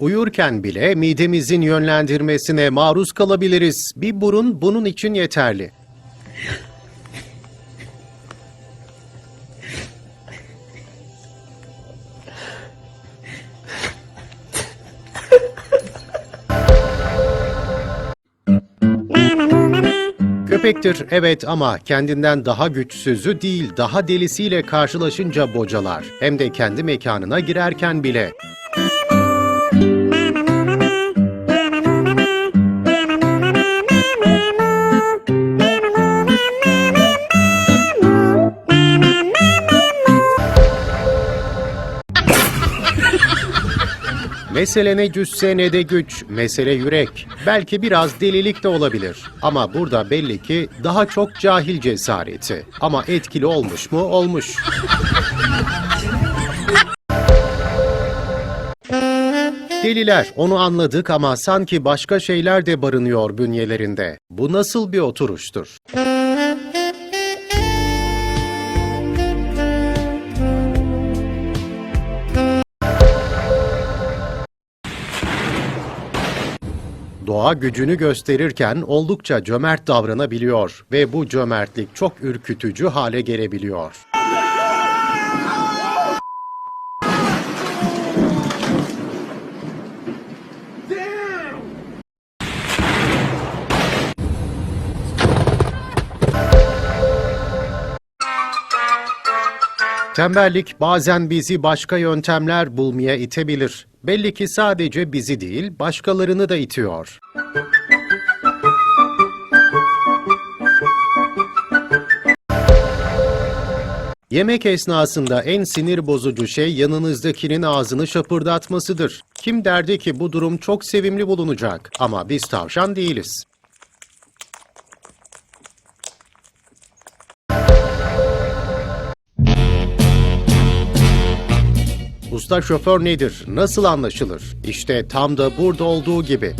Uyurken bile midemizin yönlendirmesine maruz kalabiliriz. Bir burun bunun için yeterli. Köpektir evet ama kendinden daha güçsüzü değil daha delisiyle karşılaşınca bocalar. Hem de kendi mekanına girerken bile. Mesele ne cüsse ne de güç, mesele yürek. Belki biraz delilik de olabilir. Ama burada belli ki daha çok cahil cesareti. Ama etkili olmuş mu? Olmuş. Deliler, onu anladık ama sanki başka şeyler de barınıyor bünyelerinde. Bu nasıl bir oturuştur? Doğa gücünü gösterirken oldukça cömert davranabiliyor ve bu cömertlik çok ürkütücü hale gelebiliyor. Tembellik bazen bizi başka yöntemler bulmaya itebilir. Belli ki sadece bizi değil, başkalarını da itiyor. Yemek esnasında en sinir bozucu şey yanınızdakinin ağzını şapırdatmasıdır. Kim derdi ki bu durum çok sevimli bulunacak ama biz tavşan değiliz. Usta şoför nedir? Nasıl anlaşılır? İşte tam da burada olduğu gibi.